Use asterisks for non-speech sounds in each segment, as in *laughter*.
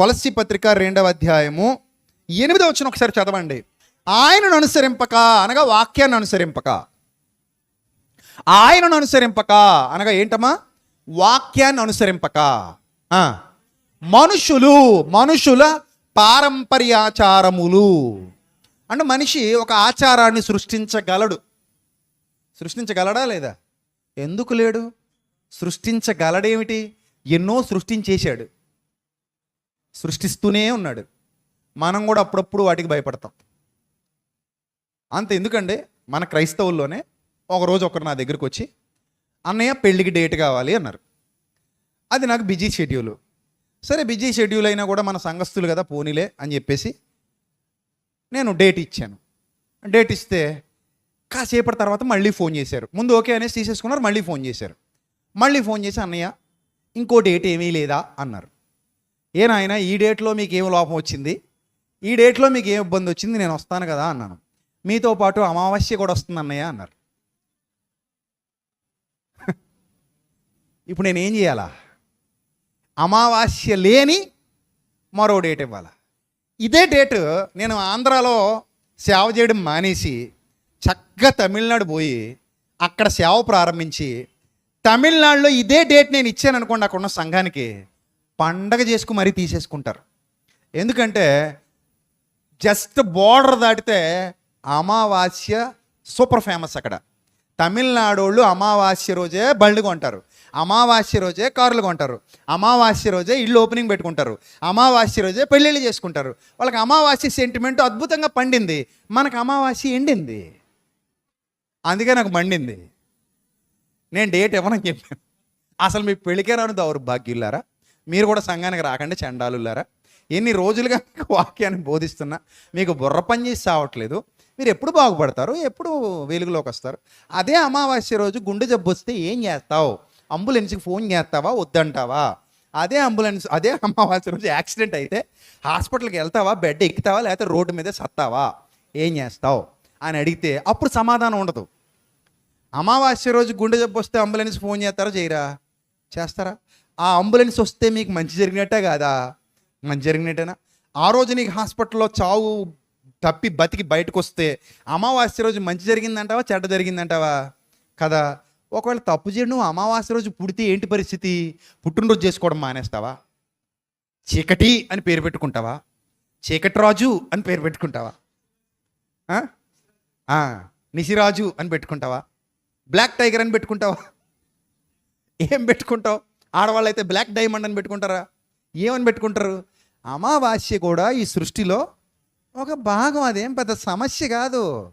కొలసి పత్రిక రెండవ అధ్యాయము ఎనిమిదవ వచ్చిన ఒకసారి చదవండి. ఆయనను అనుసరింపక అనగా వాక్యాన్ని అనుసరింపక. ఆయనను అనుసరింపక అనగా ఏంటమ్మా? వాక్యాన్ని అనుసరింపక. మనుషులు మనుషుల పారంపర్యాచారములు. అంటే మనిషి ఒక ఆచారాన్ని సృష్టించగలడు. సృష్టించగలడా లేదా? ఎందుకు లేడు? సృష్టించగలడేమిటి? ఎన్నో సృష్టించేశాడు. సృష్టిస్తూనే ఉన్నాడు. మనం కూడా అప్పుడప్పుడు వాటికి భయపడతాం. అంత ఎందుకండి మన క్రైస్తవుల్లోనే ఒకరోజు ఒకరు నా దగ్గరికి వచ్చి అన్నయ్య పెళ్ళికి డేట్ కావాలి అన్నారు. అది నాకు బిజీ షెడ్యూల్. సరే బిజీ షెడ్యూల్ అయినా కూడా మన సంఘస్థులు కదా పోనీలే అని చెప్పేసి నేను డేట్ ఇచ్చాను. డేట్ ఇస్తే కాసేపటి తర్వాత మళ్ళీ ఫోన్ చేశారు. ముందు ఓకే అనేసి తీసేసుకున్నారు మళ్ళీ ఫోన్ చేశారు. మళ్ళీ ఫోన్ చేసి అన్నయ్య ఇంకో డేట్ ఏమీ లేదా అన్నారు. ఏ నాయన ఈ డేట్లో మీకు ఏం లోపం వచ్చింది? ఈ డేట్లో మీకు ఏం ఇబ్బంది వచ్చింది? నేను వస్తాను కదా అన్నాను. మీతో పాటు అమావాస్య కూడా వస్తుంది అన్నయ్య అన్నారు. ఇప్పుడు నేనేం చేయాలా? అమావాస్య లేని మరో డేట్ ఇవ్వాలా? ఇదే డేటు నేను ఆంధ్రాలో సేవ చేయడం మానేసి చక్కగా తమిళనాడు పోయి అక్కడ సేవ ప్రారంభించి తమిళనాడులో ఇదే డేట్ నేను ఇచ్చాను అనుకోండి అక్కడ ఉన్న సంఘానికి పండగ చేసుకు మరీ తీసేసుకుంటారు. ఎందుకంటే జస్ట్ బోర్డర్ దాటితే అమావాస్య సూపర్ ఫేమస్ అక్కడ. తమిళనాడు వాళ్ళు అమావాస్య రోజే బళ్ళు కొంటారు. అమావాస్య రోజే కార్లు కొంటారు. అమావాస్య రోజే ఇల్లు ఓపెనింగ్ పెట్టుకుంటారు. అమావాస్య రోజే పెళ్ళిళ్ళు చేసుకుంటారు. వాళ్ళకి అమావాస్య సెంటిమెంట్ అద్భుతంగా పండింది. మనకు అమావాస్య ఎండింది. అందుకే నాకు మండింది. నేను డేట్ ఇవ్వనని చెప్పాను? అసలు మీ పెళ్ళికే రాను దౌర్భాగ్యులారా మీరు కూడా సంఘానికి రాకండి చండాలులారా. ఎన్ని రోజులుగా మీకు వాక్యాన్ని బోధిస్తున్నా మీకు బుర్ర పని చేసి సావట్లేదు మీరు ఎప్పుడు బాగుపడతారు? ఎప్పుడు వెలుగులోకి వస్తారు? అదే అమావాస్య రోజు గుండె జబ్బు వస్తే ఏం చేస్తావు? అంబులెన్స్కి ఫోన్ చేస్తావా? వద్దంటావా? అదే అంబులెన్స్ అదే అమావాస్య రోజు యాక్సిడెంట్ అయితే హాస్పిటల్కి వెళ్తావా? బెడ్ ఎక్కుతావా? లేకపోతే రోడ్డు మీద సత్తావా? ఏం చేస్తావు? అని అడిగితే అప్పుడు సమాధానం ఉండదు. అమావాస్య రోజు గుండె జబ్బు వస్తే అంబులెన్స్ ఫోన్ చేస్తారా? చేయరా? చేస్తారా? ఆ అంబులెన్స్ వస్తే మీకు మంచి జరిగినట్టే కాదా? మంచి జరిగినట్టేనా? ఆ రోజు నీకు హాస్పిటల్లో చావు తప్పి బతికి బయటకు వస్తే అమావాస్య రోజు మంచి జరిగిందంటావా చెడ్డ జరిగిందంటావా? కదా? ఒకవేళ తప్పు చేయడం నువ్వు అమావాస్య రోజు పుడితే ఏంటి పరిస్థితి? పుట్టినరోజు చేసుకోవడం మానేస్తావా? చీకటి అని పేరు పెట్టుకుంటావా? చీకటి రాజు అని పేరు పెట్టుకుంటావా? నిసిరాజు అని పెట్టుకుంటావా? బ్లాక్ టైగర్ అని పెట్టుకుంటావా? ఏం పెట్టుకుంటావు? ఆడవాళ్ళు అయితే బ్లాక్ డైమండ్ అని పెట్టుకుంటారా? ఏమని పెట్టుకుంటారు? అమావాస్య కూడా ఈ సృష్టిలో ఒక భాగం. అదేం పెద్ద సమస్య కాదు.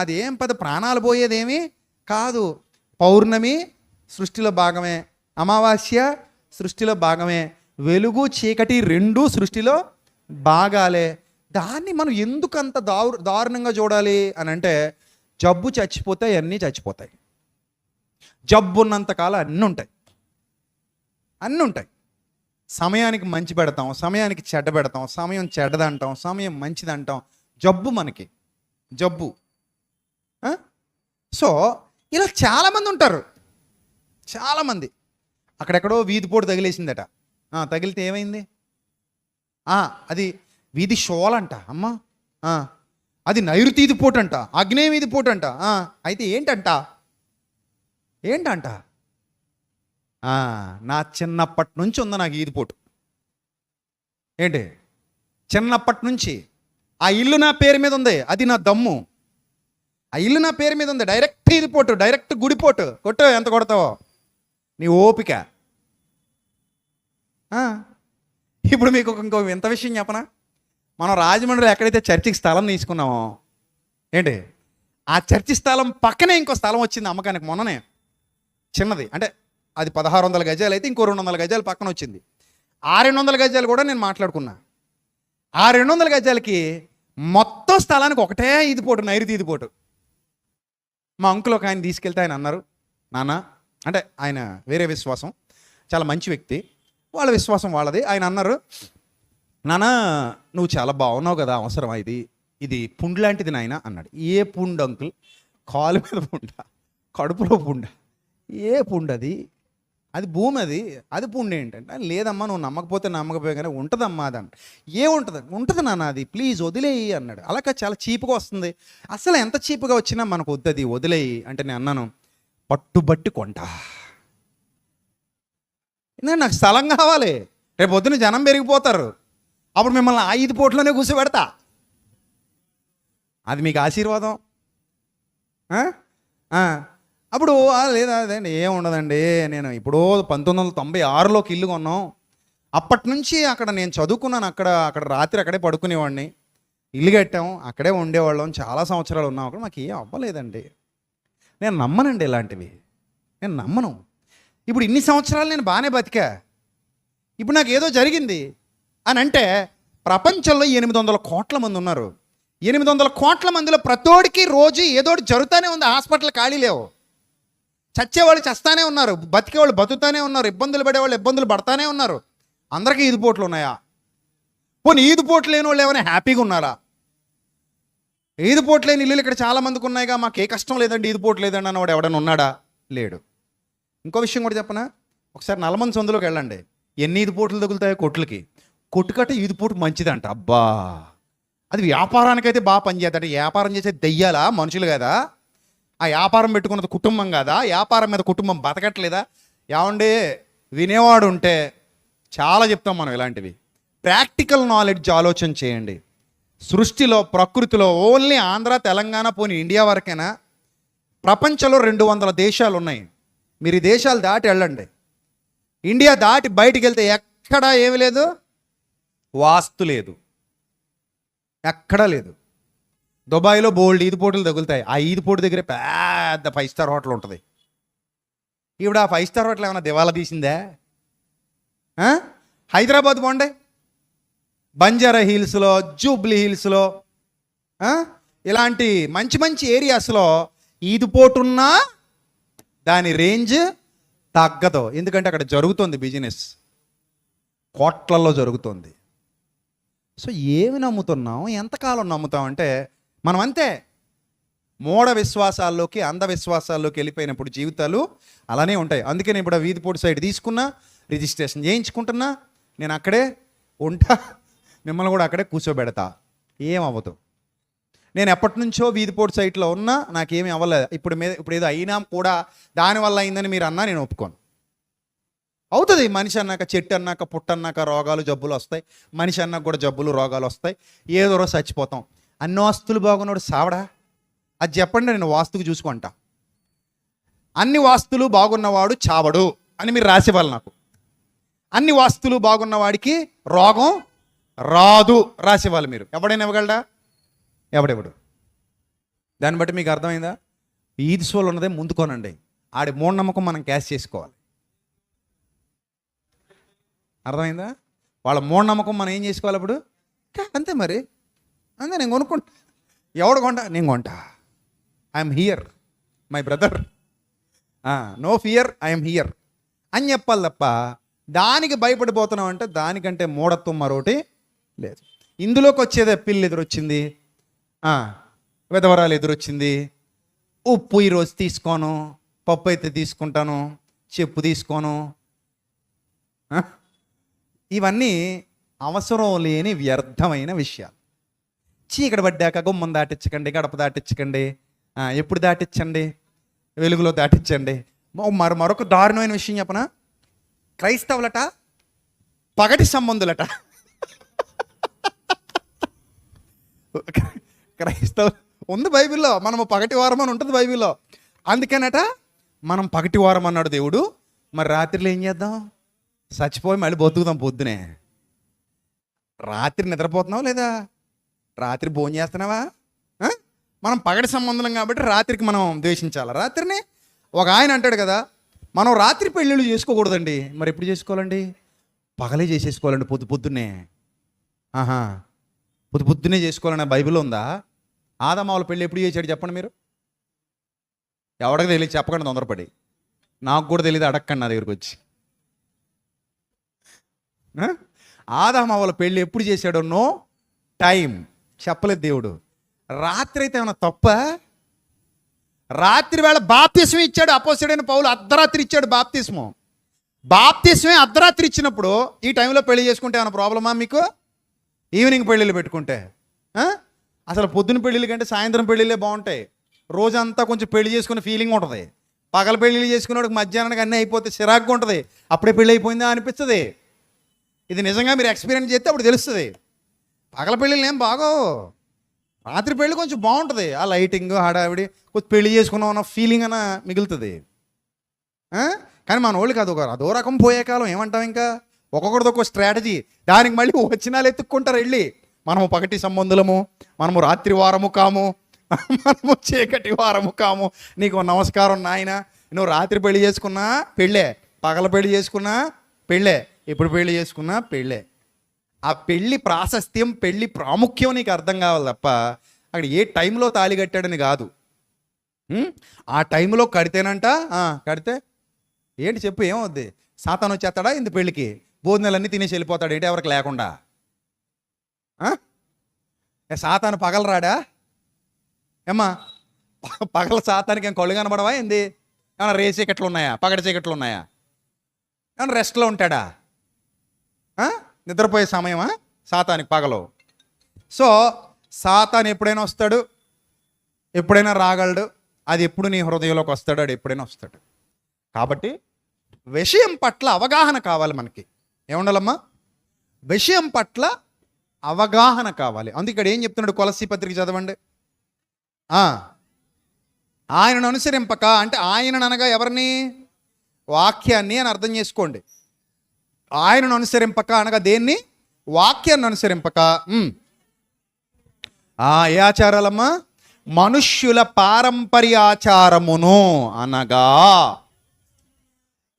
అదేం పెద్ద ప్రాణాలు పోయేదేమి కాదు. పౌర్ణమి సృష్టిలో భాగమే. అమావాస్య సృష్టిలో భాగమే. వెలుగు చీకటి రెండూ సృష్టిలో భాగాలే. దాన్ని మనం ఎందుకు అంత దారు దారుణంగా చూడాలి అని అంటే జబ్బు చచ్చిపోతే అన్నీ చచ్చిపోతాయి. జబ్బు ఉన్నంతకాలం అన్నీ ఉంటాయి. అన్నీ ఉంటాయి సమయానికి మంచి పెడతాం సమయానికి చెడ్డ పెడతాం సమయం చెడ్డదంటాం సమయం మంచిదంటాం. జబ్బు మనకి. జబ్బు. సో ఇలా చాలామంది ఉంటారు. చాలామంది. అక్కడెక్కడో వీధిపోటు తగిలేసిందట. తగిలితే ఏమైంది? అది వీధి షోలంట అమ్మా. అది నైరుతీది పోటంట అంట అగ్నేయ వీధి పోటంట. అంట అయితే ఏంటంట? ఏంటంట? నా చిన్నప్పటి నుంచి ఉంది నాకు ఈది పోటు. ఏంటి? చిన్నప్పటి నుంచి ఆ ఇల్లు నా పేరు మీద ఉంది అది నా దమ్ము. ఆ ఇల్లు నా పేరు మీద ఉంది డైరెక్ట్ ఈదిపోటు డైరెక్ట్ గుడిపోటు కొట్టు ఎంత కొడతావో. నీ ఓపిక. ఇప్పుడు మీకు ఇంకో ఇంత విషయం చెప్పనా? మనం రాజమండ్రిలో ఎక్కడైతే చర్చికి స్థలం తీసుకున్నామో ఏంటి? ఆ చర్చి స్థలం పక్కనే ఇంకో స్థలం వచ్చింది అమ్మకానికి మొన్ననే. చిన్నది. అంటే అది పదహారు వందల గజాలు అయితే ఇంకో రెండు వందల గజాలు పక్కన వచ్చింది. ఆ రెండు వందల గజాలు కూడా నేను మాట్లాడుకున్నా. ఆ రెండు వందల గజాలకి మొత్తం స్థలానికి ఒకటే ఇది పోటు నైరుతి ఇది పోటు. మా అంకుల్ ఒక ఆయన తీసుకెళ్తే ఆయన అన్నారు నాన్న అంటే ఆయన వేరే విశ్వాసం చాలా మంచి వ్యక్తి వాళ్ళ విశ్వాసం వాళ్ళది. ఆయన అన్నారు నాన్న నువ్వు చాలా బాగున్నావు కదా అవసరమా ఇది? ఇది పుండు లాంటిది నాయన అన్నాడు. ఏ పుండు అంకుల్ కాలు మీద పుండ కడుపులో పుండ. ఏ పుండు అది? అది భూమి అది అది పుణ్యం ఏంటంటే లేదమ్మా నువ్వు నమ్మకపోతే నమ్మకపోయా కానీ ఉంటుందమ్మా అది ఏ ఏముంటుంది ఉంటుంది నాన్న అది ప్లీజ్ వదిలేయి అన్నాడు. అలాగే చాలా చీప్గా వస్తుంది. అసలు ఎంత చీప్గా వచ్చినా మనకు వద్దది వదిలేయి అంటే నేను అన్నాను పట్టుబట్టి కొంట. ఎందుకంటే నాకు స్థలం కావాలి. రేపు పొద్దున జనం పెరిగిపోతారు. అప్పుడు మిమ్మల్ని ఐదు పోట్లోనే కూర్చోబెడతా. అది మీకు ఆశీర్వాదం. అప్పుడు లేదా అదేండి ఏం ఉండదండి నేను ఇప్పుడు పంతొమ్మిది వందల తొంభై ఆరులోకి ఇల్లు కొన్నాం. అప్పటి నుంచి అక్కడ నేను చదువుకున్నాను. అక్కడ అక్కడ రాత్రి అక్కడే పడుకునేవాడిని. ఇల్లు కట్టాం. అక్కడే ఉండేవాళ్ళం. చాలా సంవత్సరాలు ఉన్నాం. అక్కడ మాకు ఏం అవ్వలేదండి. నేను నమ్మనండి ఇలాంటివి. నేను నమ్మను. ఇప్పుడు ఇన్ని సంవత్సరాలు నేను బాగానే బతికా. ఇప్పుడు నాకు ఏదో జరిగింది అని అంటే ప్రపంచంలో ఎనిమిది వందల కోట్ల మంది ఉన్నారు. ఎనిమిది వందల కోట్ల మందిలో ప్రతోడికి రోజు ఏదోటి జరుగుతూనే ఉంది. హాస్పిటల్ ఖాళీ లేవు. చచ్చేవాళ్ళు చస్తానే ఉన్నారు బతికేవాళ్ళు బతుకుతానే ఉన్నారు ఇబ్బందులు పడేవాళ్ళు ఇబ్బందులు పడతానే ఉన్నారు. అందరికీ ఈదుపోట్లు ఉన్నాయా? పోనీ ఈదుపోట్లు లేని వాళ్ళు ఏమైనా హ్యాపీగా ఉన్నారా? ఈదుపోట్లు లేని ఇల్లులు ఇక్కడ చాలా మందికి ఉన్నాయిగా మాకు ఏ కష్టం లేదండి ఈదుపోట్లు లేదండి అన్నవాడు ఎవడైనా ఉన్నాడా? లేడు. ఇంకో విషయం కూడా చెప్పనా? ఒకసారి నలమంది సందులోకి వెళ్ళండి. ఎన్ని ఈదుపోట్లు తగులుతాయో కొట్లకి. కొట్టుకట్ట ఈదుపోటు మంచిదంట. అబ్బా! అది వ్యాపారానికైతే బాగా పనిచేద్దాం వ్యాపారం చేసే దెయ్యాలా? మనుషులు కదా. ఆ వ్యాపారం పెట్టుకున్నది కుటుంబం కదా? వ్యాపారం మీద కుటుంబం బతకట్లేదా? ఏమండి? వినేవాడు ఉంటే చాలా చెప్తాం మనం ఇలాంటివి. ప్రాక్టికల్ నాలెడ్జ్ ఆలోచన చేయండి. సృష్టిలో ప్రకృతిలో ఓన్లీ ఆంధ్ర తెలంగాణ పోని ఇండియా వరకేనా? ప్రపంచంలో రెండు వందల దేశాలు ఉన్నాయి మీరు ఈ దేశాలు దాటి వెళ్ళండి. ఇండియా దాటి బయటికి వెళ్తే ఎక్కడా ఏమి లేదు? వాస్తు లేదు. ఎక్కడా లేదు. దుబాయ్లో బోల్డ్ ఈది పోటీలు తగులుతాయి. ఆ ఈది పోటీ దగ్గర పెద్ద ఫైవ్ స్టార్ హోటల్ ఉంటుంది. ఈవిడ ఆ ఫైవ్ స్టార్ హోటల్ ఏమైనా దివాలా తీసిందా? హైదరాబాద్ పోండి. బంజారా హిల్స్లో జూబ్లీ హిల్స్లో ఇలాంటి మంచి మంచి ఏరియాస్లో ఈదుపోటున్నా దాని రేంజ్ తగ్గదు. ఎందుకంటే అక్కడ జరుగుతుంది బిజినెస్ కోట్లలో జరుగుతుంది. సో ఏమి నమ్ముతున్నాం ఎంతకాలం నమ్ముతాం అంటే మనం అంతే మూఢ విశ్వాసాల్లోకి అంధవిశ్వాసాల్లోకి వెళ్ళిపోయినప్పుడు జీవితాలు అలానే ఉంటాయి. అందుకే నేను ఇప్పుడు వీధిపోటు సైడ్ తీసుకున్నా రిజిస్ట్రేషన్ చేయించుకుంటున్నా నేను అక్కడే ఉంటా మిమ్మల్ని కూడా అక్కడే కూర్చోబెడతా. ఏమవ్వదు. నేను ఎప్పటి నుంచో వీధిపోటు సైట్లో ఉన్నా నాకేమీ అవ్వలేదు ఇప్పుడు మీద ఇప్పుడు ఏదో అయినా కూడా దానివల్ల అయిందని మీరు అన్నా నేను ఒప్పుకోను. అవుతుంది. మనిషి అన్నాక చెట్టు అన్నాక పుట్ట అన్నాక రోగాలు జబ్బులు వస్తాయి. మనిషి అన్నాక కూడా జబ్బులు రోగాలు వస్తాయి. ఏదో రోజు చచ్చిపోతాం. అన్ని వాస్తులు బాగున్నాడు సావడా? అది చెప్పండి నేను వాస్తుకు చూసుకుంటా. అన్ని వాస్తులు బాగున్నవాడు చావడు అని మీరు రాసేవాళ్ళు నాకు. అన్ని వాస్తులు బాగున్నవాడికి రోగం రాదు రాసేవాళ్ళు మీరు. ఎవడైనా ఇవ్వగలడా? ఎవడెవడు? దాన్ని బట్టి మీకు అర్థమైందా? ఈది సోలు ఉన్నదే ముందుకోనండి ఆడి మూఢనమ్మకం మనం క్యాష్ చేసుకోవాలి. అర్థమైందా? వాళ్ళ మూఢనమ్మకం మనం ఏం చేసుకోవాలి అప్పుడు అంతే మరి. అంతే నేను కొనుక్కుంటా. ఎవడు కొంటా? నేను కొంటా. I'm here my brother no fear I'm here అని చెప్పాలి తప్ప దానికి భయపడిపోతున్నాం అంటే దానికంటే మూఢత్వం మరొకటి లేదు. ఇందులోకి వచ్చేదే పిల్లి ఎదురొచ్చింది. విధవరాలు ఎదురొచ్చింది. ఉప్పు ఈరోజు తీసుకోను పప్పు అయితే తీసుకుంటాను చెప్పు తీసుకోను. ఇవన్నీ అవసరం లేని వ్యర్థమైన విషయాలు. చీకటి పడ్డాక గుమ్మం దాటించకండి గడప దాటించకండి ఎప్పుడు దాటించండి వెలుగులో దాటించండి. మరి మరొక దారుణమైన విషయం చెప్పనా? క్రైస్తవులట పగటి సంబంధులట. క్రైస్తవ ఉంది బైబిల్లో మనము పగటి వారం అని ఉంటుంది బైబిల్లో. అందుకనట మనం పగటి వారం అన్నాడు దేవుడు మరి రాత్రిలో ఏం చేద్దాం? చచ్చిపోయి మళ్ళీ బతుకుదాం పొద్దునే. రాత్రి నిద్రపోతున్నావు లేదా? రాత్రి భోజనం చేస్తున్నావా? మనం పగటి సంబంధం కాబట్టి రాత్రికి మనం ద్వేషించాలి? రాత్రిని ఒక ఆయన అంటాడు కదా మనం రాత్రి పెళ్ళిళ్ళు చేసుకోకూడదండి. మరి ఎప్పుడు చేసుకోవాలండి? పగలే చేసేసుకోవాలండి పొద్దు పొద్దున్నే. ఆహా. పొద్దు పొద్దున్నే చేసుకోవాలనే బైబిల్ ఉందా? ఆదమావుల పెళ్ళి ఎప్పుడు చేశాడు చెప్పండి మీరు? ఎవడికి తెలియదు చెప్పకండి తొందరపడి. నాకు కూడా తెలియదు అడగకండి నా దగ్గరికి వచ్చి. ఆ? ఆదామావుల పెళ్ళి ఎప్పుడు చేశాడో నో టైం చెప్పలేదు దేవుడు. రాత్రి అయితే ఏమైనా తప్ప? రాత్రి వేళ బాప్తిస్మ ఇచ్చాడు అపోసడైన పౌలు అర్ధరాత్రి ఇచ్చాడు బాప్తిస్మం. బాప్తిస్మే అర్ధరాత్రి ఇచ్చినప్పుడు ఈ టైంలో పెళ్ళి చేసుకుంటే ఏమైనా ప్రాబ్లమా మీకు? ఈవినింగ్ పెళ్ళిళ్ళు పెట్టుకుంటే. అసలు పొద్దున పెళ్ళిళ్ళ కంటే సాయంత్రం పెళ్ళిళ్ళే బాగుంటాయి. రోజంతా కొంచెం పెళ్ళి చేసుకునే ఫీలింగ్ ఉంటుంది. పగల పెళ్ళిళ్ళు చేసుకునేవాడికి మధ్యాహ్నానికి అన్నీ అయిపోతే చిరాకుగా ఉంటుంది. అప్పుడే పెళ్ళి అయిపోయిందా అనిపిస్తుంది. ఇది నిజంగా మీరు ఎక్స్పీరియన్స్ చేస్తే అప్పుడు తెలుస్తుంది. పగల పెళ్ళిళ్ళు ఏం బాగోవు. రాత్రి పెళ్ళి కొంచెం బాగుంటుంది. ఆ లైటింగ్ హడావిడి కొంచెం పెళ్ళి చేసుకున్నాం అన్న ఫీలింగ్ అన్న మిగులుతుంది. కానీ మన వాళ్ళకి అదొక అదో రకం పోయే కాలం ఏమంటాం ఇంకా? ఒక్కొక్కరిది ఒక్కొక్క స్ట్రాటజీ దానికి మళ్ళీ వచ్చినాలు ఎత్తుక్కుంటారు వెళ్ళి. మనము పగటి సంబంధులము మనము రాత్రి వారము కాము మనము చీకటి వారము కాము. నీకు నమస్కారం నాయన నువ్వు రాత్రి పెళ్ళి చేసుకున్నా పెళ్ళే. పగల పెళ్ళి చేసుకున్నా పెళ్ళే. ఎప్పుడు పెళ్ళి చేసుకున్నా పెళ్ళే. ఆ పెళ్ళి ప్రాశస్త్యం పెళ్ళి ప్రాముఖ్యం నీకు అర్థం కావాలి తప్ప అక్కడ ఏ టైంలో తాళి కట్టాడని కాదు. ఆ టైంలో కడితేనంట కడితే? ఏంటి చెప్పు ఏమవుద్ది? సాతాను వచ్చేస్తాడా ఇంత పెళ్ళికి? భోజనాలన్నీ తినేసి వెళ్ళిపోతాడు ఏంటి ఎవరికి లేకుండా? సాతాను పగలరాడా ఏమ్మా పగల సాతానికి ఏం కళ్ళు కనబడవా ఏంది? ఏమన్నా రే చీకట్లు ఉన్నాయా? పగడ చీకట్లు ఉన్నాయా? ఏమన్నా రెస్ట్లో ఉంటాడా? నిద్రపోయే సమయమా? సాతానికి పగలు. సో సాతాన్ ఎప్పుడైనా వస్తాడు? ఎప్పుడైనా రాగలడు? అది ఎప్పుడు నీ హృదయంలోకి వస్తాడు అది ఎప్పుడైనా వస్తాడు. కాబట్టి విషయం పట్ల అవగాహన కావాలి మనకి. ఏముండాలమ్మా? విషయం పట్ల అవగాహన కావాలి. అందుకే ఇక్కడ ఏం చెప్తున్నాడు కొలసీ పత్రిక చదవండి? ఆయనను అనుసరింపక అంటే ఆయనను అనగా ఎవరిని? వాక్యాన్ని అని అర్థం చేసుకోండి. ఆయనను అనుసరింపక అనగా దేన్ని? వాక్యాన్ని అనుసరింపక. ఆ ఏ ఆచారాలమ్మా? మనుష్యుల పారంపర్యాచారమును అనగా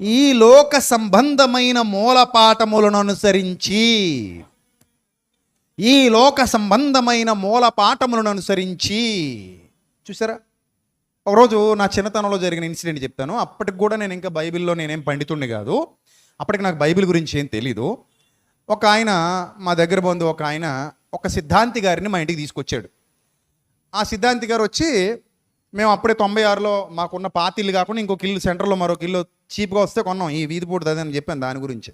ఈ లోక సంబంధమైన మూలపాఠములను అనుసరించి ఈ లోక సంబంధమైన మూలపాఠములను అనుసరించి చూసారా? ఒకరోజు నా చిన్నతనంలో జరిగిన ఇన్సిడెంట్ చెప్తాను. అప్పటికి కూడా నేను ఇంకా బైబిల్లో నేనేం పండితుండే కాదు. అప్పటికి నాకు బైబిల్ గురించి ఏం తెలీదు. ఒక ఆయన మా దగ్గర బంధు ఒక ఆయన ఒక సిద్ధాంతి గారిని మా ఇంటికి తీసుకొచ్చాడు. ఆ సిద్ధాంతి గారు వచ్చి మేము అప్పుడే తొంభై ఆరులో మాకున్న పాతిల్లు కాకుండా ఇంకొక ఇల్లు సెంటర్లో మరొక ఇల్లు చీప్గా వస్తే కొన్నాం. ఈ వీధి పూట అని చెప్పాను దాని గురించి.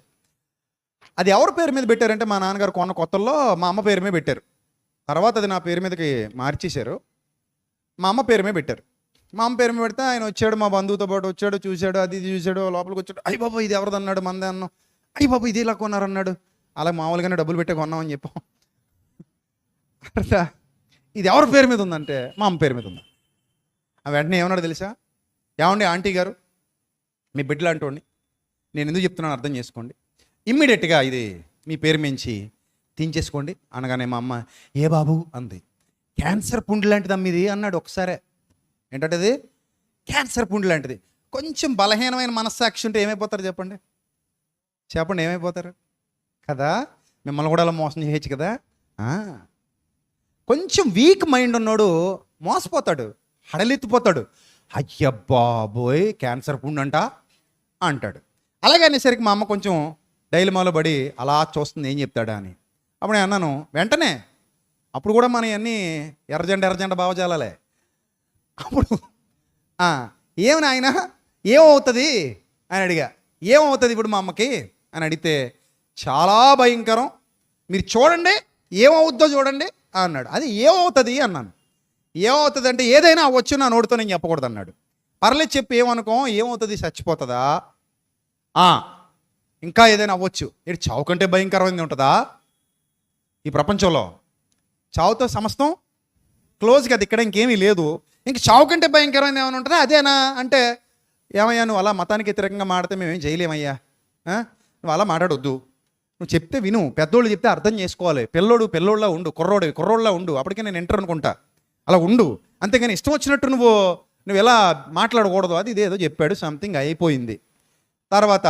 అది ఎవరి పేరు మీద పెట్టారంటే మా నాన్నగారు కొన్న కొత్తల్లో మా అమ్మ పేరు మీద పెట్టారు. తర్వాత అది నా పేరు మీదకి మార్చేశారు. మా అమ్మ పేరు మీద పెట్టారు. మా అమ్మ పేరు పెడితే ఆయన వచ్చాడు మా బంధువుతో పాటు వచ్చాడు చూశాడు అది ఇది చూశాడు లోపలికి వచ్చాడు. అయ్యి బాబా ఇది ఎవరిది అన్నాడు మందే అన్నాం. అయ్యి బాబా ఇది ఇలా కొన్నారన్నాడు. అలా మామూలుగానే డబ్బులు పెట్టే కొన్నామని చెప్పాం. అర్థా? ఇది ఎవరి పేరు మీద ఉందంటే మా అమ్మ పేరు మీద ఉంది. ఆ వెంటనే ఏమన్నాడు తెలుసా? ఏమండి ఆంటీ గారు? మీ బిడ్డలు నేను ఎందుకు చెప్తున్నాను అర్థం చేసుకోండి. ఇమ్మీడియట్గా ఇది మీ పేరు మించి తీంచేసుకోండి. అనగానే మా అమ్మ ఏ బాబు? అంది. క్యాన్సర్ పుండు లాంటిది అమ్మిది అన్నాడు ఒకసారే. ఏంటంటే అది క్యాన్సర్ పుండు లాంటిది. కొంచెం బలహీనమైన మనస్సాక్షి ఉంటే ఏమైపోతారు చెప్పండి? చెప్పండి ఏమైపోతారు? కదా? మిమ్మల్ని కూడా అలా మోసం చేయొచ్చు కదా? కొంచెం వీక్ మైండ్ ఉన్నాడు మోసపోతాడు హడలెత్తిపోతాడు. అయ్య బాబోయ్ క్యాన్సర్ అంట అంటాడు. అలాగే అనేసరికి మా అమ్మ కొంచెం డైలమాలో పడి అలా చూస్తుంది ఏం చెప్తాడా అని. అప్పుడు నేను అన్నాను వెంటనే అప్పుడు కూడా మన అన్నీ ఎర్రజెండ ఎర్రజెండ భావజాలాలే. అప్పుడు ఏమి ఏమని ఆయన ఏమవుతుంది అని అడిగా. ఏమవుతుంది ఇప్పుడు మా అమ్మకి? అని అడిగితే చాలా భయంకరం. మీరు చూడండి ఏమవుద్దో చూడండి అన్నాడు. అది ఏమవుతుంది అన్నాను. ఏమవుతుంది అంటే ఏదైనా అవ్వచ్చు నా నోటితో నేను చెప్పకూడదు అన్నాడు. పర్లేదు చెప్పి ఏమనుకో ఏమవుతుంది చచ్చిపోతుందా? ఇంకా ఏదైనా అవ్వచ్చు. ఇటు చావు కంటే భయంకరమైనది ఉంటుందా? ఈ ప్రపంచంలో చావుతో సమస్తం క్లోజ్ కదా ఇక్కడ ఇంకేమీ లేదు. ఇంక చావు కంటే భయంకరమైన ఏమైనా ఉంటుందా? అదేనా? అంటే ఏమయ్యా నువ్వు అలా మతానికి వ్యతిరేకంగా మాడితే మేమేం చేయలేమయ్యా? నువ్వు అలా మాట్లాడొద్దు. నువ్వు చెప్తే విను. పెద్దోళ్ళు చెప్తే అర్థం చేసుకోవాలి. పిల్లోడు పిల్లోళ్ళ ఉండు. కుర్రోడు కుర్రోళ్ళ ఉండు. అప్పటికే నేను ఎంటర్ అనుకుంటా. అలా ఉండు. అంతేగాని ఇష్టం వచ్చినట్టు నువ్వు నువ్వు ఎలా మాట్లాడకూడదు అది ఇదేదో చెప్పాడు. సంథింగ్ అయిపోయింది. తర్వాత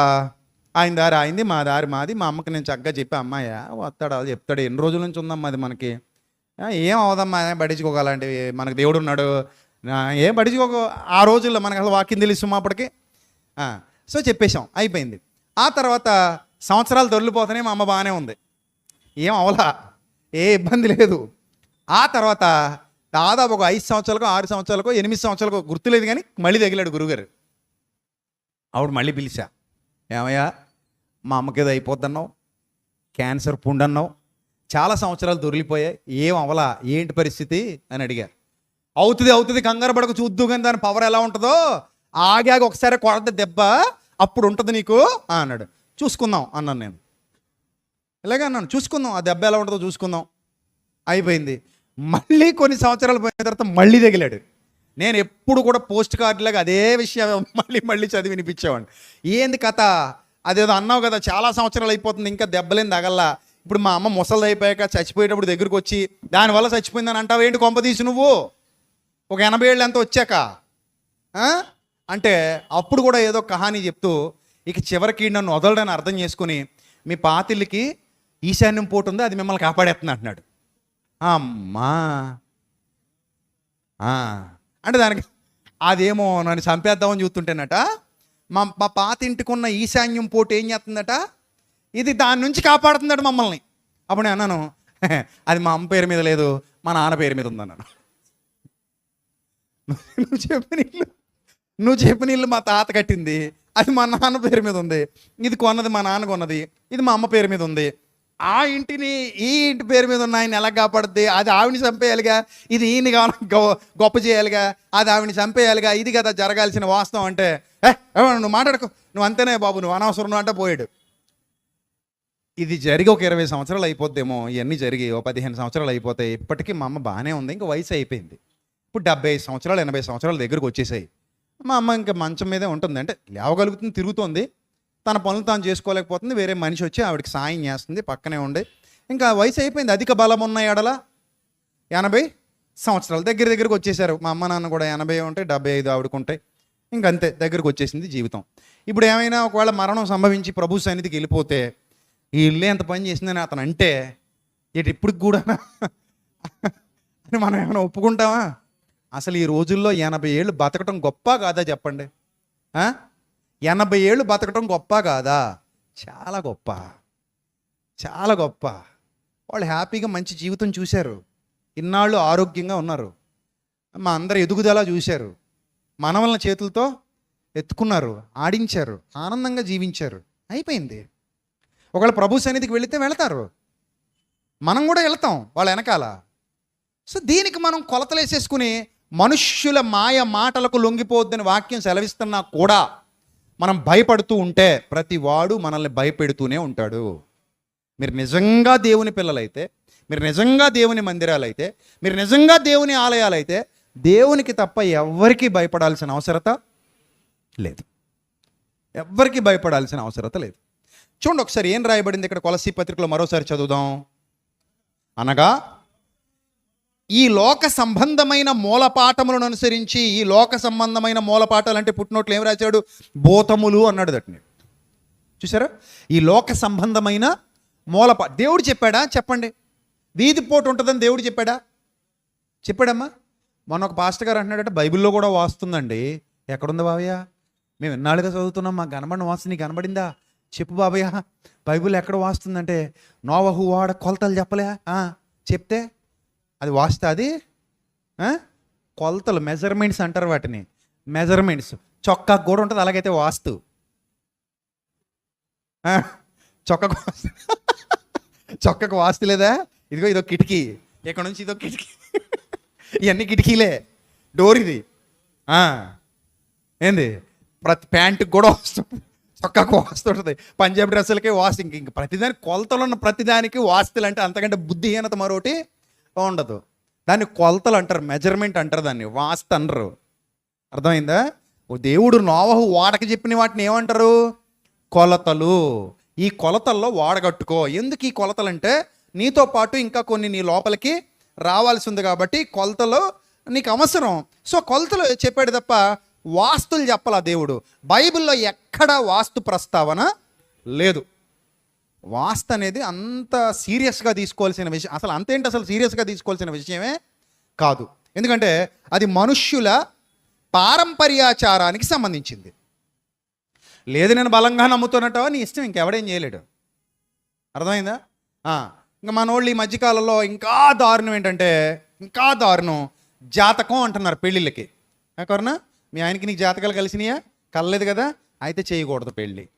ఆయన దారి అయింది మా దారి మాది. మా అమ్మకి నేను చక్కగా చెప్పి అమ్మాయ వస్తాడు? అది చెప్తాడు. ఎన్ని రోజుల నుంచి ఉందమ్మా అది మనకి? ఏం అవదమ్మా? పడించుకోగలంటివి మనకు దేవుడు ఉన్నాడు ఏం పడించుకోక ఆ రోజుల్లో మనకు అసలు వాకింగ్ తెలుసు అప్పటికి. సో చెప్పేశాం అయిపోయింది. ఆ తర్వాత సంవత్సరాలు దొరికిపోతేనే మా అమ్మ బాగానే ఉంది. ఏం అవలా ఏ ఇబ్బంది లేదు. ఆ తర్వాత దాదాపు ఒక ఐదు సంవత్సరాలకు ఆరు సంవత్సరాలకు ఎనిమిది సంవత్సరాలకు గుర్తులేదు కానీ మళ్ళీ తగిలాడు గురుగారు ఆవిడ మళ్ళీ పిలిచా ఏమయ్యా మా అమ్మకి ఏదో అయిపోద్దన్నావు క్యాన్సర్ పుండన్నావు చాలా సంవత్సరాలు దొరికిపోయాయి ఏం అవలా ఏంటి పరిస్థితి? అని అడిగారు అవుతుంది అవుతుంది కంగారు పడక చూద్దు కానీ దాని పవర్ ఎలా ఉంటుందో ఆగాగి ఒకసారి కొడత దెబ్బ అప్పుడు ఉంటుంది నీకు అన్నాడు. చూసుకుందాం అన్నాను నేను. ఇలాగే అన్నాను చూసుకుందాం ఆ దెబ్బ ఎలా ఉంటుందో చూసుకుందాం. అయిపోయింది. మళ్ళీ కొన్ని సంవత్సరాలు పోయిన తర్వాత మళ్ళీ తగిలాడు. నేను ఎప్పుడు కూడా పోస్ట్ కార్డులాగా అదే విషయం *laughs* మళ్ళీ మళ్ళీ చదివి వినిపించేవాడిని. ఏంది కథ? అదేదో అన్నావు కదా చాలా సంవత్సరాలు అయిపోతుంది ఇంకా దెబ్బలేని తగల్లా. ఇప్పుడు మా అమ్మ ముసలిది అయిపోయాక చచ్చిపోయేటప్పుడు దగ్గరికి వచ్చి దానివల్ల చచ్చిపోయిందని అంటావు? ఏంటి కొంప తీసి నువ్వు? ఒక ఎనభై ఏళ్ళు ఎంత వచ్చాక? అంటే అప్పుడు కూడా ఏదో కహానీ చెప్తూ ఇక చివరికి నన్ను వదలడని అర్థం చేసుకుని మీ పాతిళ్ళకి ఈశాన్యం పోటు ఉంది అది మిమ్మల్ని కాపాడేస్తుంది అంటున్నాడు. అమ్మా. అంటే దానికి అదేమో నన్ను చంపేద్దామని చూస్తుంటేనట మా మా పాత ఇంటికి ఉన్న ఈశాన్యం పోటు ఏం చేస్తుందట? ఇది దాని నుంచి కాపాడుతుందట మమ్మల్ని. అప్పుడు నేను అన్నాను అది మా అమ్మ పేరు మీద లేదు మా నాన్న పేరు మీద ఉందన్నాను. నువ్వు చెప్పిన ఇల్లు. నువ్వు చెప్పిన ఇల్లు మా తాత కట్టింది. అది మా నాన్న పేరు మీద ఉంది. ఇది కొన్నది మా నాన్న కొన్నది ఇది మా అమ్మ పేరు మీద ఉంది. ఆ ఇంటిని ఈ ఇంటి పేరు మీద ఉన్న ఆయన ఎలా కాపాడుద్ది? అది ఆవిని చంపేయాలిగా? ఇది ఈయన కావాలి గొ- గొప్ప చేయాలిగా? అది ఆవిని చంపేయాలిగా? ఇది కదా జరగాల్సిన వాస్తవం అంటే. ఏ నువ్వు మాట్లాడుకో. నువ్వు అంతేనే బాబు. నువ్వు అనవసరం అంటే పోయాడు. ఇది జరిగి ఒక ఇరవై సంవత్సరాలు అయిపోద్దేమో. ఇవన్నీ జరిగి ఓ పదిహేను సంవత్సరాలు అయిపోతాయి. ఇప్పటికీ మా అమ్మ బాగానే ఉంది. ఇంకా వయసు అయిపోయింది. ఇప్పుడు డెబ్బై ఐదు సంవత్సరాలు ఎనభై సంవత్సరాల దగ్గరకు వచ్చేసాయి. మా అమ్మ ఇంకా మంచం మీదే ఉంటుంది. అంటే లేవగలుగుతుంది తిరుగుతుంది. తన పనులు తాను చేసుకోలేకపోతుంది. వేరే మనిషి వచ్చి ఆవిడకి సాయం చేస్తుంది పక్కనే ఉండి. ఇంకా వయసు అయిపోయింది. అధిక బలం ఉన్న ఎడల ఎనభై సంవత్సరాలు దగ్గర దగ్గరకు వచ్చేసారు. మా అమ్మ నాన్న కూడా ఎనభై ఉంటాయి డెబ్బై ఐదు ఆవిడకుంటాయి ఇంక అంతే దగ్గరకు వచ్చేసింది జీవితం. ఇప్పుడు ఏమైనా ఒకవేళ మరణం సంభవించి ప్రభు సన్నిధికి వెళ్ళిపోతే ఈ ఇల్లు ఎంత పని చేసిందని అతను అంటే ఇటు ఇప్పుడు కూడా? అని మనం ఏమైనా ఒప్పుకుంటామా? అసలు ఈ రోజుల్లో ఎనభై ఏళ్ళు బతకటం గొప్ప కాదా చెప్పండి? ఎనభై ఏళ్ళు బతకటం గొప్ప కాదా? చాలా గొప్ప. చాలా గొప్ప. వాళ్ళు హ్యాపీగా మంచి జీవితం చూశారు. ఇన్నాళ్ళు ఆరోగ్యంగా ఉన్నారు. మా అందరు ఎదుగుదల చూశారు. మనవలన చేతులతో ఎత్తుకున్నారు ఆడించారు ఆనందంగా జీవించారు. అయిపోయింది. ఒకవేళ ప్రభు సన్నిధికి వెళితే వెళతారు. మనం కూడా వెళ్తాం వాళ్ళ వెనకాల. సో దీనికి మనం కొలతలు వేసేసుకుని మనుష్యుల మాయ మాటలకు లొంగిపోవద్దని వాక్యం సెలవిస్తున్నా కూడా మనం భయపడుతూ ఉంటే ప్రతి వాడు మనల్ని భయపెడుతూనే ఉంటాడు. మీరు నిజంగా దేవుని పిల్లలైతే మీరు నిజంగా దేవుని మందిరాలైతే మీరు నిజంగా దేవుని ఆలయాలైతే దేవునికి తప్ప ఎవ్వరికీ భయపడాల్సిన అవసరత లేదు. ఎవ్వరికీ భయపడాల్సిన అవసరత లేదు. చూడండి ఒకసారి ఏం రాయబడింది ఇక్కడ కొలసీ పత్రికలో మరోసారి చదువుదాం. అనగా ఈ లోక సంబంధమైన మూలపాఠములను అనుసరించి ఈ లోక సంబంధమైన మూలపాఠాలు అంటే పుట్టినోట్లు ఏం రాశాడు? భూతములు అన్నాడు దట్ని చూసారా ఈ లోక సంబంధమైన మూలపా దేవుడు చెప్పాడా? చెప్పండి. వీధి పోటు ఉంటుందని దేవుడు చెప్పాడా? చెప్పాడమ్మా. మొన్న ఒక పాస్టర్ గారు అంటున్నాడట బైబిల్లో కూడా వాస్తుందండి. ఎక్కడుంది బాబయ్య మేము ఎన్నాళ్ళుగా చదువుతున్నాం మా కనబడిన వాస్తు నీ కనబడిందా? చెప్పు బాబయ్య. బైబిల్ ఎక్కడ వాస్తుందంటే నోవహు వాడ కొలతలు చెప్పలే. చెప్తే అది వాస్తా అది కొలతలు మెజర్మెంట్స్ అంటారు వాటిని. మెజర్మెంట్స్ చొక్కా కూడా ఉంటుంది అలాగైతే వాస్తు. ఆ, చొక్కకు వాస్తు. చొక్కకు వాస్తు లేదా? ఇదిగో ఇదో కిటికీ. ఇక్కడ నుంచి ఇదో కిటికీ. ఇవన్నీ కిటికీలే. డోర్ ఇది ఏంది? ప్రతి ప్యాంటుకి కూడా వస్తుంది చొక్కాకు వాస్తుంటుంది పంజాబ్ డ్రెస్సులకి వాస్తు. ఇంక ఇంక ప్రతిదానికి కొలతలు ఉన్న ప్రతిదానికి వాస్తులు అంటే అంతకంటే బుద్ధిహీనత మరొకటి. ఉండదు దాన్ని కొలతలు అంటారు మెజర్మెంట్ అంటారు దాన్ని వాస్తు అనరు అర్థమైందా? ఓ దేవుడు నోవహు వాడక చెప్పిన వాటిని ఏమంటారు? కొలతలు. ఈ కొలతల్లో వాడగట్టుకో. ఎందుకు ఈ కొలతలు అంటే నీతో పాటు ఇంకా కొన్ని నీ లోపలికి రావాల్సి ఉంది కాబట్టి కొలతలు నీకు అవసరం. సో కొలతలు చెప్పాడు తప్ప వాస్తులు చెప్పాలా దేవుడు? బైబిల్లో ఎక్కడ వాస్తు ప్రస్తావన లేదు. వాస్తు అనేది అంత సీరియస్గా తీసుకోవాల్సిన విషయం అసలు అంతేంటి అసలు సీరియస్గా తీసుకోవాల్సిన విషయమే కాదు. ఎందుకంటే అది మనుష్యుల పారంపర్యాచారానికి సంబంధించింది. లేదు నేను బలంగా నమ్ముతున్నట్టు నీ ఇష్టం ఇంకెవడేం చేయలేడు. అర్థమైందా? ఇంకా మనోళ్ళు ఈ మధ్యకాలంలో ఇంకా దారుణం ఏంటంటే ఇంకా దారుణం. జాతకం అంటున్నారు పెళ్ళిళ్ళకి. కరుణ మీ ఆయనకి నీకు జాతకాలు కలిసినాయా? కలలేదు కదా? అయితే చేయకూడదు పెళ్ళి.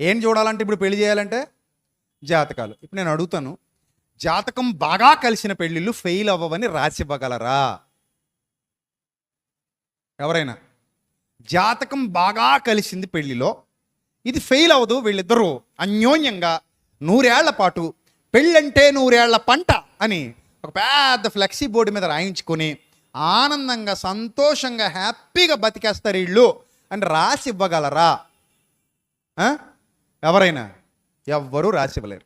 ఏం చూడాలంటే ఇప్పుడు పెళ్ళి చేయాలంటే జాతకాలు. ఇప్పుడు నేను అడుగుతాను జాతకం బాగా కలిసిన పెళ్ళిళ్ళు ఫెయిల్ అవ్వవని రాసి ఇవ్వగలరా? ఎవరైనా? జాతకం బాగా కలిసింది పెళ్ళిలో ఇది ఫెయిల్ అవ్వదు వీళ్ళిద్దరూ. అన్యోన్యంగా నూరేళ్ళ పాటు పెళ్ళంటే నూరేళ్ళ పంట అని ఒక పెద్ద ఫ్లెక్సీ బోర్డు మీద రాయించుకొని ఆనందంగా సంతోషంగా హ్యాపీగా బతికేస్తారు వీళ్ళు అని రాసి ఇవ్వగలరా? ఎవరైనా? ఎవ్వరూ రాసి ఇవ్వలేరు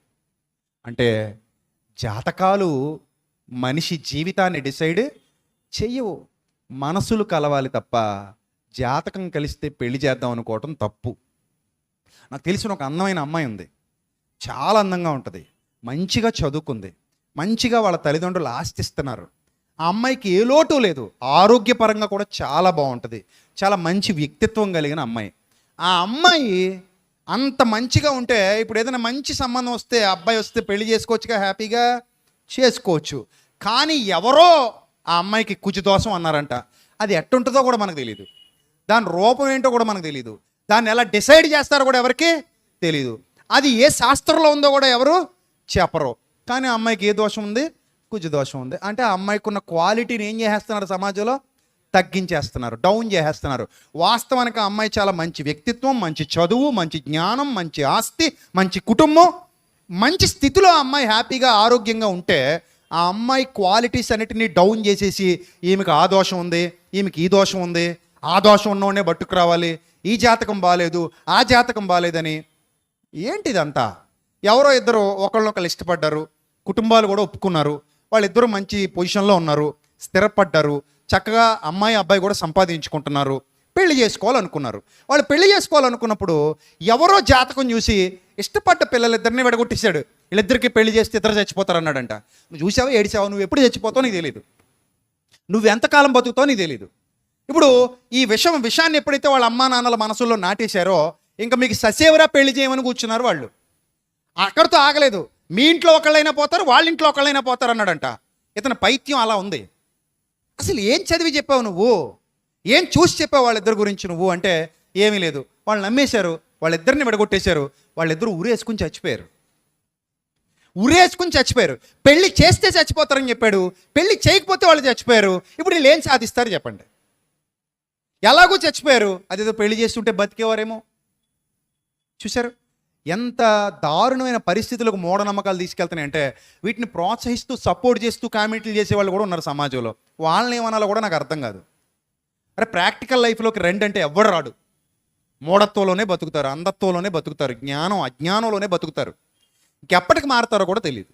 అంటే జాతకాలు మనిషి జీవితాన్ని డిసైడ్ చెయ్యవు. మనసులు కలవాలి తప్ప జాతకం కలిస్తే పెళ్ళి చేద్దాం అనుకోవటం తప్పు. నాకు తెలిసిన ఒక అందమైన అమ్మాయి ఉంది. చాలా అందంగా ఉంటుంది. మంచిగా చదువుకుంది. మంచిగా వాళ్ళ తల్లిదండ్రులు ఆస్తిస్తున్నారు. ఆ అమ్మాయికి ఏ లోటు లేదు. ఆరోగ్యపరంగా కూడా చాలా బాగుంటుంది. చాలా మంచి వ్యక్తిత్వం కలిగిన అమ్మాయి. ఆ అమ్మాయి అంత మంచిగా ఉంటే ఇప్పుడు ఏదైనా మంచి సంబంధం వస్తే అబ్బాయి వస్తే పెళ్ళి చేసుకోవచ్చుగా హ్యాపీగా? చేసుకోవచ్చు. కానీ ఎవరో ఆ అమ్మాయికి కుచి దోషం అన్నారంట. అది ఎట్టుంటుందో కూడా మనకు తెలియదు దాని రూపం ఏంటో కూడా మనకు తెలియదు దాన్ని ఎలా డిసైడ్ చేస్తారో కూడా ఎవరికి తెలియదు అది ఏ శాస్త్రంలో ఉందో కూడా ఎవరు చెప్పరు. కానీ ఆ అమ్మాయికి ఏ దోషం ఉంది? కుజ దోషం ఉంది. అంటే ఆ అమ్మాయికి ఉన్న క్వాలిటీని ఏం చేసేస్తున్నారు సమాజంలో? తగ్గించేస్తున్నారు డౌన్ చేసేస్తున్నారు. వాస్తవానికి ఆ అమ్మాయి చాలా మంచి వ్యక్తిత్వం మంచి చదువు మంచి జ్ఞానం మంచి ఆస్తి మంచి కుటుంబం. మంచి స్థితిలో ఆ అమ్మాయి హ్యాపీగా ఆరోగ్యంగా ఉంటే ఆ అమ్మాయి క్వాలిటీస్ అన్నిటినీ డౌన్ చేసేసి ఈమెకి ఆ దోషం ఉంది ఈమెకి ఈ దోషం ఉంది ఆ దోషం ఉన్నోనే పట్టుకు రావాలి ఈ జాతకం బాగాలేదు ఆ జాతకం బాగాలేదని ఏంటిదంతా? ఎవరో ఇద్దరు ఒకళ్ళొకళ్ళు ఇష్టపడ్డారు కుటుంబాలు కూడా ఒప్పుకున్నారు వాళ్ళిద్దరూ మంచి పొజిషన్లో ఉన్నారు స్థిరపడ్డారు చక్కగా అమ్మాయి అబ్బాయి కూడా సంపాదించుకుంటున్నారు. పెళ్ళి చేసుకోవాలనుకున్నారు. వాళ్ళు పెళ్ళి చేసుకోవాలనుకున్నప్పుడు ఎవరో జాతకం చూసి ఇష్టపడ్డ పిల్లలిద్దరిని విడగొట్టేశాడు. వీళ్ళిద్దరికి పెళ్ళి చేస్తే ఇద్దరు చచ్చిపోతారు అన్నాడంట నువ్వు చూసావా ఏడిచావా నువ్వు ఎప్పుడు చచ్చిపోతావు నీకు తెలియదు నువ్వు ఎంతకాలం బతుకుతావు నీకు తెలియదు ఇప్పుడు ఈ విషం విషయాన్ని ఎప్పుడైతే వాళ్ళ అమ్మా నాన్నల మనసుల్లో నాటేశారో ఇంకా మీకు ససేవరా పెళ్ళి చేయమని కూర్చున్నారు వాళ్ళు. అక్కడితో ఆగలేదు. మీ ఇంట్లో ఒకళ్ళైనా పోతారు వాళ్ళ ఇంట్లో ఒకళ్ళైనా పోతారు అన్నాడంట ఇతని పైత్యం అలా ఉంది. అసలు ఏం చదివి చెప్పావు నువ్వు? ఏం చూసి చెప్పావు వాళ్ళిద్దరి గురించి నువ్వు? అంటే ఏమీ లేదు. వాళ్ళు నమ్మేశారు. వాళ్ళిద్దరిని విడగొట్టేశారు. వాళ్ళిద్దరూ ఉరేసుకుని చచ్చిపోయారు. ఉరేసుకుని చచ్చిపోయారు. పెళ్ళి చేస్తే చచ్చిపోతారని చెప్పాడు. పెళ్ళి చేయకపోతే వాళ్ళు చచ్చిపోయారు. ఇప్పుడు వీళ్ళు ఏం సాధిస్తారు చెప్పండి. ఎలాగో చచ్చిపోయారు? అదేదో పెళ్ళి చేస్తుంటే బతికేవారేమో. చూశారు? ఎంత దారుణమైన పరిస్థితులకు మూఢనమ్మకాలు తీసుకెళ్తున్నాయంటే వీటిని ప్రోత్సహిస్తూ సపోర్ట్ చేస్తూ కామెంట్లు చేసే వాళ్ళు కూడా ఉన్నారు సమాజంలో. వాళ్ళని ఏమనాలో కూడా నాకు అర్థం కాదు. అరే ప్రాక్టికల్ లైఫ్లోకి రండి అంటే ఎవ్వడు రాడు. మూఢత్వంలోనే బతుకుతారు అంధత్వంలోనే బతుకుతారు జ్ఞానం అజ్ఞానంలోనే బతుకుతారు. ఇంకెప్పటికి మారుతారో కూడా తెలియదు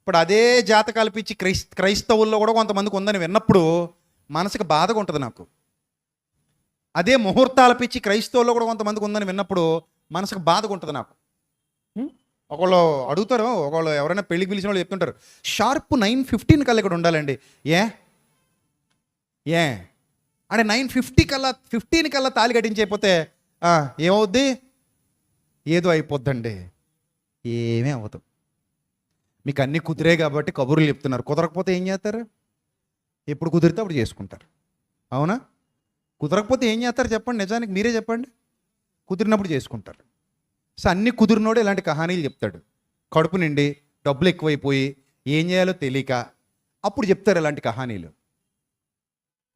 ఇప్పుడు అదే జాతకాలు పిచ్చి క్రైస్ క్రైస్తవుల్లో కూడా కొంతమందికి ఉందని విన్నప్పుడు మనసుకు బాధగా ఉంటుంది నాకు. అదే ముహూర్తాల పిచ్చి క్రైస్తవుల్లో కూడా కొంతమందికి ఉందని విన్నప్పుడు మనసుకు బాధగా ఉంటుంది నాకు? ఒకళ్ళు అడుగుతారు ఒకళ్ళు ఎవరైనా పెళ్ళికి పిలిచిన వాళ్ళు చెప్తుంటారు షార్ప్ నైన్ ఫిఫ్టీన్ కల్లా ఇక్కడ ఉండాలండి. ఏ? ఏ? అంటే నైన్ ఫిఫ్టీ కల్లా ఫిఫ్టీన్ కల్లా తాళి కట్టించైపోతే ఏమవుద్ది? ఏదో అయిపోద్దండి. ఏమీ అవ్వదు. మీకు అన్నీ కుదిరే కాబట్టి కబుర్లు చెప్తున్నారు. కుదరకపోతే ఏం చేస్తారు? ఎప్పుడు కుదిరితే అప్పుడు చేసుకుంటారు. అవునా? కుదరకపోతే ఏం చేస్తారు చెప్పండి? నిజానికి మీరే చెప్పండి. కుదిరినప్పుడు చేసుకుంటారు. సో అన్ని కుదిరినోడు ఇలాంటి కహానీలు చెప్తాడు. కడుపు నిండి డబ్బులు ఎక్కువైపోయి ఏం చేయాలో తెలియక అప్పుడు చెప్తారు ఇలాంటి కహానీలు.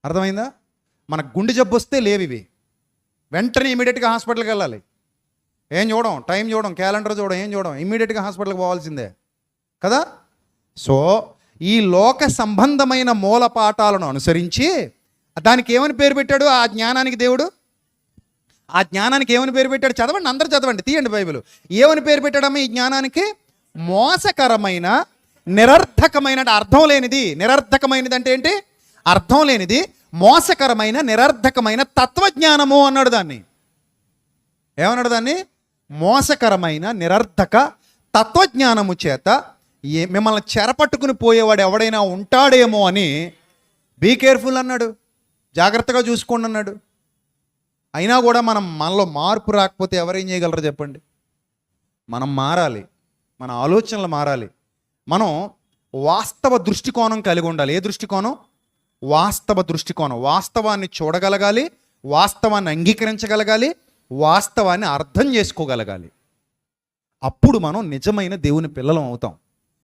అర్థమైందా? మన గుండె జబ్బు వస్తే లేవు ఇవి. వెంటనే ఇమీడియట్గా హాస్పిటల్కి వెళ్ళాలి. ఏం చూడం? టైం చూడం క్యాలెండర్ చూడం ఏం చూడం? ఇమీడియట్గా హాస్పిటల్కి పోవాల్సిందే. కదా? సో ఈ లోక సంబంధమైన మూల పాఠాలను అనుసరించి దానికి ఏమని పేరు పెట్టాడు ఆ జ్ఞానానికి దేవుడు? ఆ జ్ఞానానికి ఏమని పేరు పెట్టాడు? చదవండి అందరూ చదవండి తీయండి బైబిల్. ఏమని పేరు పెట్టాడమ్మా ఈ జ్ఞానానికి? మోసకరమైన నిరర్థకమైన అంటే అర్థం లేనిది. నిరర్థకమైనది అంటే ఏంటి? అర్థం లేనిది మోసకరమైన నిరర్థకమైన తత్వజ్ఞానము అన్నాడు దాన్ని. ఏమన్నాడు దాన్ని? మోసకరమైన నిరర్థక తత్వజ్ఞానము చేత ఏ మిమ్మల్ని చెరపట్టుకుని పోయేవాడు ఎవడైనా ఉంటాడేమో అని బీ కేర్ఫుల్ అన్నాడు. జాగ్రత్తగా చూసుకోండి అన్నాడు. అయినా కూడా మనం మనలో మార్పు రాకపోతే ఎవరేం చేయగలరు చెప్పండి? మనం మారాలి. మన ఆలోచనలు మారాలి. మనం వాస్తవ దృష్టికోణం కలిగి ఉండాలి. ఏ దృష్టికోణం? వాస్తవ దృష్టికోణం వాస్తవాన్ని చూడగలగాలి వాస్తవాన్ని అంగీకరించగలగాలి వాస్తవాన్ని అర్థం చేసుకోగలగాలి. అప్పుడు మనం నిజమైన దేవుని పిల్లలం అవుతాం.